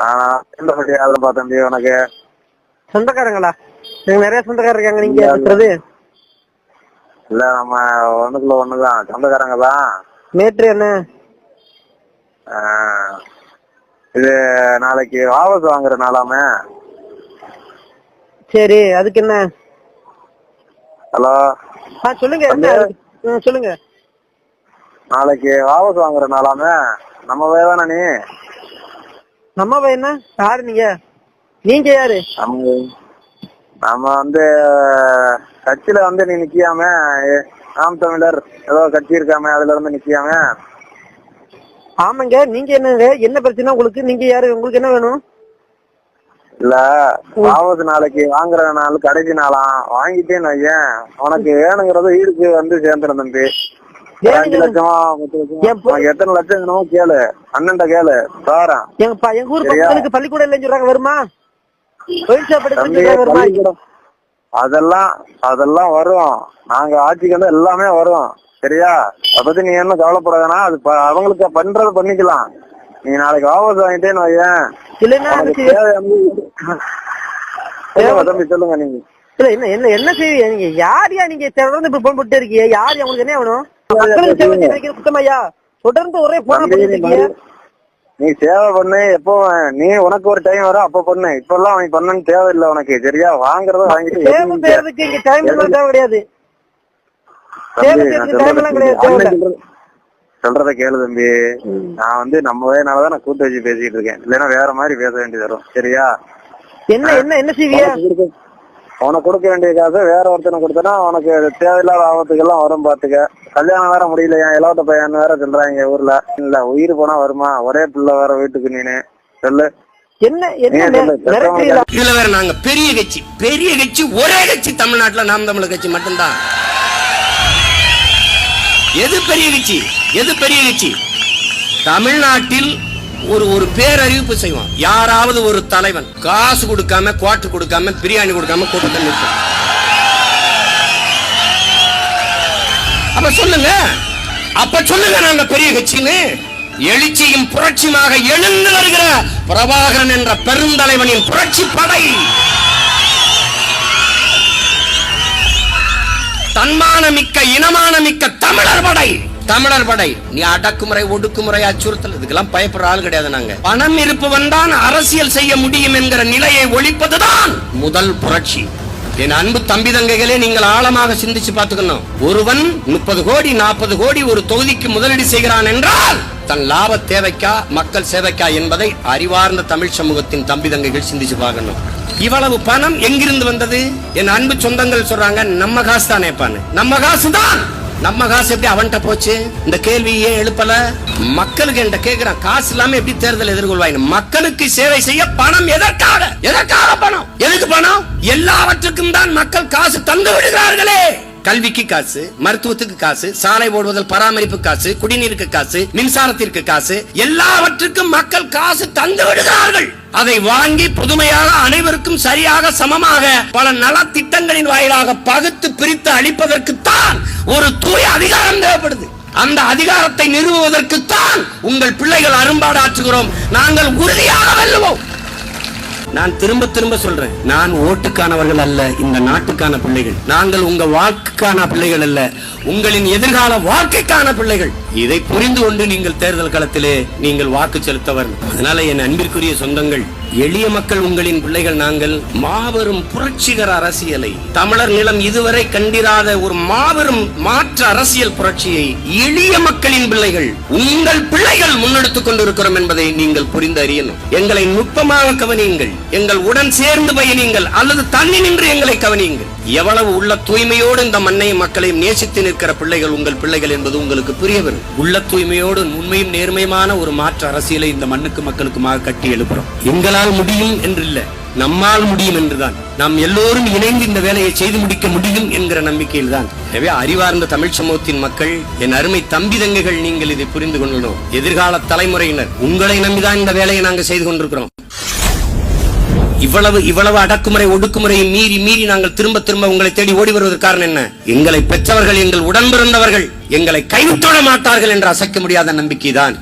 நான் சொந்தப்பட்டி யாரும் தம்பி உனக்கு? சொந்தக்காரங்களா? எனக்கு நிறைய சொந்தக்காரர் இருக்காங்க நீங்க பேசுறது. இல்ல நம்ம ஒண்ணுக்குள்ள ஒண்ணுதான். சொந்தக்காரங்க தான். மேட்ரு என்ன? இது நாளைக்கு வாபஸ் வாங்குற நாளாமே. சரி அதுக்கு என்ன? ஹலோ? ஆ சொல்லுங்க சொல்லுங்க. நாளைக்கு வாபஸ் வாங்குற நாளாமே. நம்ம வேதானே நீ? நம்ம பையனா யாரு நீங்க? நீங்க யாரு? நம்ம வந்து கட்சியில வந்து நீ நிக்காம நாம் தமிழர் ஏதோ கட்சி இருக்காம அதுல இருந்து நிக்காம ஆமாங்க நீங்க என்னங்க என்ன பிரச்சனை உங்களுக்கு? நீங்க யாரு? உங்களுக்கு என்ன வேணும்? இல்ல வாபஸ் நாளைக்கு வாங்குற நாள் கடைசி நாளாம் வாங்கிட்டேன்னு வையேன். உனக்கு வேணுங்கிறத ஈடுக்கு வந்து சேர்ந்துடும் தம்பி. அஞ்சு லட்சமா பத்து லட்சமா? எத்தனை லட்சம் வேணுமோ கேளு. அண்ணன்ட்ட கேளு. தாரேன். எங்க எங்க ஊர் பள்ளிக்கூடம் இல்லைன்னு சொல்றாங்க வருமா? அதெல்லாம் அதெல்லாம் வரும். நாங்க ஆட்சிக்கு வந்து எல்லாமே வரும். சரியா? அத பத்தி நீ என்ன கவலைப்பட வேணாம் அது அவங்களுக்கு பண்றது பண்ணிக்கலாம். நீ நாளைக்கு வாபஸ் வாங்கிட்டேன்னு வையேன். சொல்லுங்க நீங்க. இல்ல என்ன என்ன என்ன செய்வீங்க? நீங்க யாரையா நீங்க தொடர்ந்து இப்ப போன் போட்டு இருக்கீங்க? யார் உங்களுக்கு என்ன வேணும்? தொடர்ந்து ஒரே நீ சேவை பண்ணு எப்போ நீ உனக்கு ஒரு டைம் வரும் அப்ப பண்ணு. இப்ப எல்லாம் நீ பண்ணணும்னு தேவையில்லை உனக்கு. சரியா? வாங்குறத வாங்கிட்டு கிடையாது. சொல்றத கேளு தம்பி. நான் வந்து நம்ம வேனாலதான் நான் கூட்டு வச்சு பேசிட்டு இருக்கேன். இல்லைன்னா வேற மாதிரி பேச வேண்டியது வரும். சரியா? என்ன என்ன என்ன செய்வீங்க உனக்கு கொடுக்க- வேண்டிய காசை வேற ஒருத்தனை கொடுத்தனா உனக்கு தேவையில்லாத ஆபத்துக்கு எல்லாம் வரும் பாத்துக்க. கல்யாணம் வேற முடியல என் இலவட்ட பையன் வேற சொல்றாங்க ஊர்ல. இல்ல உயிர் போனா வருமா? ஒரே பிள்ளை வேற வீட்டுக்கு நீனு. சொல்லு. என்ன இதுல வேற நாங்க பெரிய கட்சி பெரிய கட்சி ஒரே கட்சி தமிழ்நாட்டுல நாம் தமிழர் கட்சி மட்டும்தான். எது பெரிய கட்சி? எது பெரிய கட்சி? தமிழ்நாட்டில் ஒரு ஒரு பேரறிவிப்பு செய்வோம் யாராவது ஒரு தலைவன் காசு கொடுக்காம குவாட்டு கொடுக்காம பிரியாணி கொடுக்காம கூட்டத்தை நிற்கும் அப்ப சொல்லுங்க. அப்ப சொல்லுங்க நாங்க பெரிய கட்சின்னு. எழுச்சியும் புரட்சியுமாக எழுந்து வருகிற பிரபாகரன் என்ற பெருந்தலைவனின் புரட்சி படை. தன்மான மிக்க இனமான மிக்க தமிழர் படை. தமிழர் படை நீ அடக்குமுறை ஒடுக்குமுறை அச்சுறுத்தல் இதுக்கெல்லாம் பயப்படுற ஆள் கிடையாது நாங்க. பணம் இருப்பவன் தான் அரசியல் செய்ய முடியும் என்கிற நிலையை ஒழிப்பதுதான் முதல் புரட்சி. என் அன்பு தம்பி தங்கைகளே நீங்கள் ஆழமாக சிந்திச்சு பார்த்துக்கணும். ஒருவன் முப்பது கோடி நாற்பது கோடி ஒரு தொகுதிக்கு முதலீடு செய்கிறான் என்றால் தன் லாப தேவைக்கா மக்கள் சேவைக்கா என்பதை அறிவார்ந்த தமிழ் சமூகத்தின் தம்பி தங்கைகள் சிந்திச்சு பார்க்கணும். இவ்வளவு பணம் எங்கிருந்து வந்தது? என் அன்பு சொந்தங்கள் சொல்றாங்க நம்ம காசு தானேப்பான்னு. நம்ம காசு தான் நம்ம காசு எப்படி அவன்கிட்ட போச்சு? இந்த கேள்வி ஏன் எழுப்பல? மக்களுக்கு என்கிட்ட கேக்குறான் காசு இல்லாம எப்படி தேர்தல் எதிர்கொள்வாங்க மக்களுக்கு சேவை செய்ய பணம் எதற்காக? எதற்காக பணம்? எதுக்கு பணம்? எல்லாவற்றுக்கும் தான் மக்கள் காசு தந்து விடுகிறார்களே! கல்விக்கு காசு மருத்துவத்துக்கு காசு சாலை ஓடுவதில் பராமரிப்பு காசு குடிநீருக்கு காசு மின்சாரத்திற்கு காசு எல்லாவற்றுக்கும் மக்கள் காசு தந்து விடுகிறார்கள். அதை வாங்கி புதுமையாக அனைவருக்கும் சரியாக சமமாக பல நலத்திட்டங்களின் வாயிலாக பகுத்து பிரித்து அளிப்பதற்குத்தான் ஒரு தூய அதிகாரம் தேவைப்படுது. அந்த அதிகாரத்தை நிறுவுவதற்குத்தான் உங்கள் பிள்ளைகள் அரும்பாடு ஆற்றுகிறோம் நாங்கள் உறுதியாக வெல்லுவோம். நான் திரும்ப திரும்ப சொல்றேன். நான் ஓட்டுக்கானவர்கள் அல்ல இந்த நாட்டுக்கான பிள்ளைகள். நாங்கள் உங்க வாக்குக்கான பிள்ளைகள் அல்ல உங்களின் எதிர்கால வாழ்க்கைக்கான பிள்ளைகள். இதை புரிந்து கொண்டு நீங்கள் தேர்தல் களத்திலே நீங்கள் வாக்கு செலுத்தவர் அதனால என் அன்பிற்குரிய சொந்தங்கள் எளிய மக்கள் உங்களின் பிள்ளைகள் நாங்கள் மாபெரும் புரட்சிகர அரசியலை தமிழர் நிலம் இதுவரை கண்டிராத ஒரு மாபெரும் மாற்று அரசியல் புரட்சியை எளிய மக்களின் பிள்ளைகள் உங்கள் பிள்ளைகள் முன்னெடுத்துக் கொண்டிருக்கிறோம் என்பதை நீங்கள் புரிந்து அறியணும் எங்களை நுட்பமாக கவனியுங்கள் எங்கள் உடன் சேர்ந்து பயணியுங்கள் அல்லது தண்ணி நின்று எங்களை கவனியுங்கள். எவ்வளவு உள்ள தூய்மையோடு இந்த மண்ணையும் மக்களையும் நேசித்து நிற்கிற பிள்ளைகள் உங்கள் பிள்ளைகள் என்பது உங்களுக்கு புரிய வரும் உள்ள தூய்மையோடு உண்மையும் நேர்மையுமான ஒரு மாற்று அரசியலை இந்த மண்ணுக்கு மக்களுக்குமாக கட்டி எழுப்புறோம். எங்களால் முடியும் என்று நம்மால் முடியும் என்றுதான். நாம் எல்லோரும் இணைந்து இந்த வேலையை செய்து முடிக்க முடியும் என்கிற நம்பிக்கையில் தான் எனவே அறிவார்ந்த தமிழ் சமூகத்தின் மக்கள் என் அருமை தம்பி தங்கைகள் நீங்கள் இதை புரிந்து கொள்ளணும். எதிர்கால தலைமுறையினர் உங்களை நம்பிதான் இந்த வேலையை நாங்கள் செய்து கொண்டிருக்கிறோம். இவ்வளவு இவ்வளவு அடக்குமுறை ஒடுக்குமுறையை மீறி மீறி நாங்கள் திரும்ப திரும்ப உங்களை தேடி ஓடி வருவதற்கு காரணம் என்ன? எங்களை பெற்றவர்கள் எங்கள் உடன் பிறந்தவர்கள் எங்களை கைவிட்டுவிட மாட்டார்கள் என்று அசைக்க முடியாத நம்பிக்கைதான்.